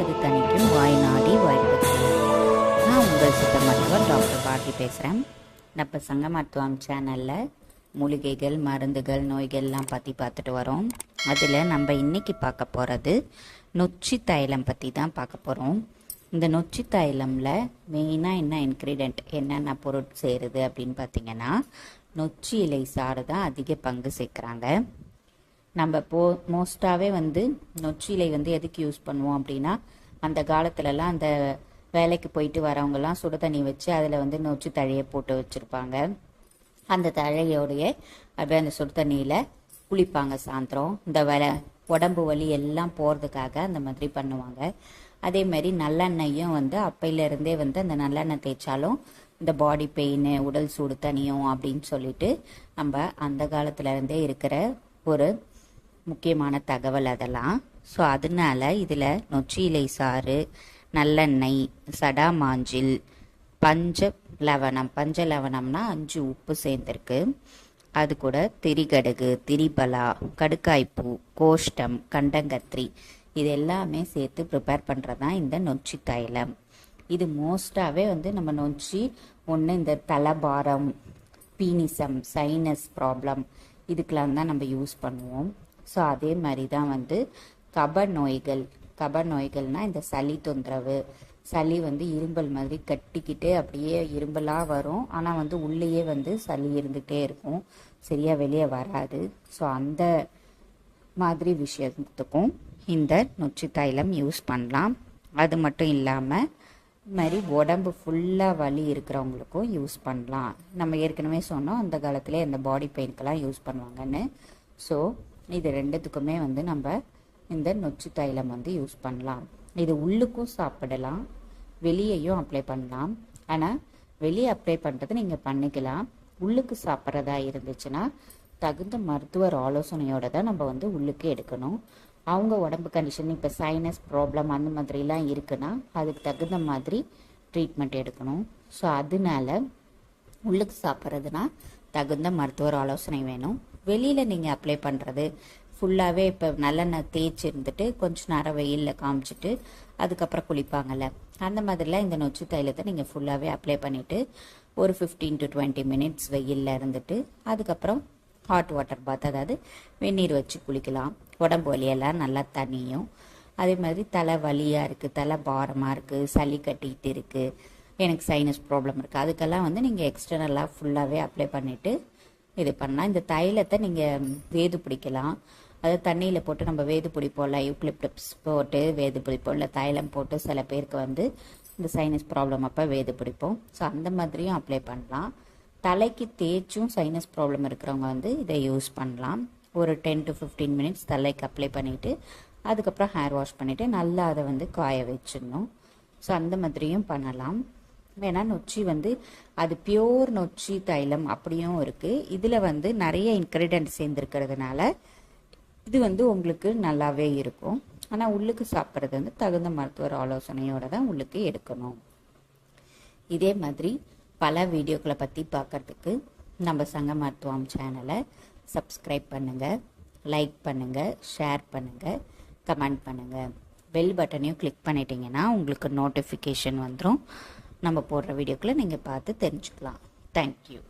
அது தணிக்கும் வாய் நாடி நான் உங்கள் சித்த மருத்துவர் டாக்டர் பாரதி பேசுகிறேன் நம்ம சங்க மருத்துவம் சேனலில் மூலிகைகள் மருந்துகள் நோய்கள்லாம் பற்றி பார்த்துட்டு வரோம். அதில் நம்ம இன்னைக்கு பார்க்க போகிறது நொச்சி தைலம் பற்றி தான் பார்க்க போகிறோம் இந்த நொச்சி தைலமில் மெயினாக என்ன இன்க்ரீடியன்ட் என்னென்ன பொருள் சேருது அப்படின்னு பார்த்தீங்கன்னா நொச்சி இலை சாறு தான் அதிக பங்கு சேர்க்குறாங்க. நம்ம போ மோஸ்ட்டாகவே வந்து நொச்சிலை வந்து எதுக்கு யூஸ் பண்ணுவோம் அப்படின்னா அந்த காலத்துலலாம் அந்த வேலைக்கு போயிட்டு வரவங்கலாம் சுடு தண்ணி வச்சு அதில் வந்து நொச்சி தழையை போட்டு வச்சுருப்பாங்க. அந்த தழையோடைய அப்படியே அந்த சுடு தண்ணியில் குளிப்பாங்க சாயந்தரம். இந்த வேலை உடம்பு வலி எல்லாம் போகிறதுக்காக அந்த மாதிரி பண்ணுவாங்க. அதே மாதிரி நல்லெண்ணெயும் வந்து அப்பையிலேருந்தே வந்து அந்த நல்லெண்ணெய் தேய்ச்சாலும் இந்த பாடி பெயின் உடல் சூடு தனியும் அப்படின்னு சொல்லிட்டு நம்ம அந்த காலத்துலேருந்தே இருக்கிற ஒரு முக்கியமான தகவல் அதெல்லாம். ஸோ அதனால இதில் நொச்சியிலை சாறு நல்லெண்ணெய் சடாமாஞ்சில் பஞ்ச லவணம். பஞ்ச லவணம்னா அஞ்சு உப்பு சேர்ந்துருக்கு. அது கூட திரிகடுகு திரிபலா கடுக்காய்ப்பூ கோஷ்டம் கண்டங்கத்திரி. இது எல்லாமே சேர்த்து ப்ரிப்பேர் பண்ணுறது தான் இந்த நொச்சி தைலம். இது மோஸ்டாகவே வந்து நம்ம நொச்சி ஒன்று இந்த தலைபாரம் பீனிசம் சைனஸ் ப்ராப்ளம் இதுக்கெலாம் தான் நம்ம யூஸ் பண்ணுவோம். ஸோ அதே மாதிரி தான் வந்து கப நோய்கள் கப நோய்கள்னால் இந்த சளி தொந்தரவு. சளி வந்து இரும்பல் மாதிரி கட்டிக்கிட்டு அப்படியே இரும்பலாக வரும். ஆனால் வந்து உள்ளேயே வந்து சளி இருந்துகிட்டே இருக்கும். சரியாக வெளியே வராது. ஸோ அந்த மாதிரி விஷயத்துக்கும் இந்த நொச்சி தைலம் யூஸ் பண்ணலாம். அது மட்டும் இல்லாமல் இது மாதிரி உடம்பு ஃபுல்லாக வலி இருக்கிறவங்களுக்கும் யூஸ் பண்ணலாம். நம்ம ஏற்கனவே சொன்னோம் அந்த காலத்தில் இந்த பாடி பெயின்க்கெல்லாம் யூஸ் பண்ணுவாங்கன்னு. ஸோ இது ரெண்டுத்துக்குமே வந்து நம்ம இந்த நொச்சு தைலம் வந்து யூஸ் பண்ணலாம். இது உள்ளுக்கும் சாப்பிடலாம் வெளியேயும் அப்ளை பண்ணலாம். ஆனால் வெளியே அப்ளை பண்ணுறது நீங்கள் பண்ணிக்கலாம். உள்ளுக்கு சாப்பிட்றதா இருந்துச்சுன்னா தகுந்த மருத்துவர் ஆலோசனையோட தான் நம்ம வந்து உள்ளுக்கு எடுக்கணும். அவங்க உடம்பு கண்டிஷன் இப்போ சைனஸ் ப்ராப்ளம் அந்த மாதிரிலாம் இருக்குன்னா அதுக்கு தகுந்த மாதிரி ட்ரீட்மெண்ட் எடுக்கணும். ஸோ அதனால உள்ளுக்கு சாப்பிட்றதுனா தகுந்த மருத்துவர் ஆலோசனை வேணும். வெளியில் நீங்கள் அப்ளை பண்ணுறது ஃபுல்லாகவே இப்போ நல்லெண்ணெய் தேய்ச்சி இருந்துட்டு கொஞ்சம் நேரம் வெயிலில் காமிச்சிட்டு அதுக்கப்புறம் குளிப்பாங்கல்ல. அந்த மாதிரிலாம் இந்த நொச்சு தைலத்தை நீங்கள் ஃபுல்லாகவே அப்ளை பண்ணிவிட்டு ஒரு ஃபிஃப்டீன் டு டுவெண்ட்டி மினிட்ஸ் வெயிலில் இருந்துட்டு அதுக்கப்புறம் ஹாட் வாட்டர் பாத் அதாவது வெந்நீர் வச்சு குளிக்கலாம். உடம்பு வலியெல்லாம் நல்லா தனியும் அதே மாதிரி தலை வலியாக இருக்குது தலை பாரமாக இருக்குது சளி கட்டிக்கிட்டு இருக்குது எனக்கு சைனஸ் ப்ராப்ளம் இருக்குது அதுக்கெல்லாம் வந்து நீங்கள் எக்ஸ்டர்னலாக ஃபுல்லாகவே அப்ளை பண்ணிவிட்டு இது பண்ணலாம். இந்த தைலத்தை நீங்கள் வேது பிடிக்கலாம். அது தண்ணியில் போட்டு நம்ம வேது பிடிப்போம்ல யூக்லிப்டப்ஸ் போட்டு வேது பிடிப்போம் இல்லை தைலம் போட்டு சில பேருக்கு வந்து இந்த சைனஸ் ப்ராப்ளம் அப்போ வேது பிடிப்போம். ஸோ அந்த மாதிரியும் அப்ளை பண்ணலாம். தலைக்கு தேய்ச்சும் சைனஸ் ப்ராப்ளம் இருக்கிறவங்க வந்து இதை யூஸ் பண்ணலாம். ஒரு டென் டு ஃபிஃப்டீன் மினிட்ஸ் தலைக்கு அப்ளை பண்ணிவிட்டு அதுக்கப்புறம் ஹேர் வாஷ் பண்ணிவிட்டு நல்லா அதை வந்து காய வச்சிடணும். ஸோ அந்த மாதிரியும் பண்ணலாம். வேணால் நொச்சி வந்து அது பியோர் நொச்சி தைலம் அப்படியும் இருக்குது இதில் வந்து நிறைய இன்க்ரீடியன்ட் சேர்ந்துருக்கிறதுனால இது வந்து உங்களுக்கு நல்லாவே இருக்கும். ஆனால் உள்ளுக்கு சாப்பிட்றது வந்து தகுந்த மருத்துவர் ஆலோசனையோடு தான் உள்ளுக்கு எடுக்கணும். இதே மாதிரி பல வீடியோக்களை பற்றி பார்க்கறதுக்கு நம்ம சங்க மருத்துவம் சேனலை சப்ஸ்கிரைப் பண்ணுங்கள் லைக் பண்ணுங்கள் ஷேர் பண்ணுங்கள் கமெண்ட் பண்ணுங்கள் பெல் பட்டனையும் கிளிக் பண்ணிட்டீங்கன்னா உங்களுக்கு நோட்டிஃபிகேஷன் வந்துடும் நம்ம போடுற வீடியோக்களை நீங்கள் பார்த்து தெரிஞ்சுக்கலாம். தேங்க்யூ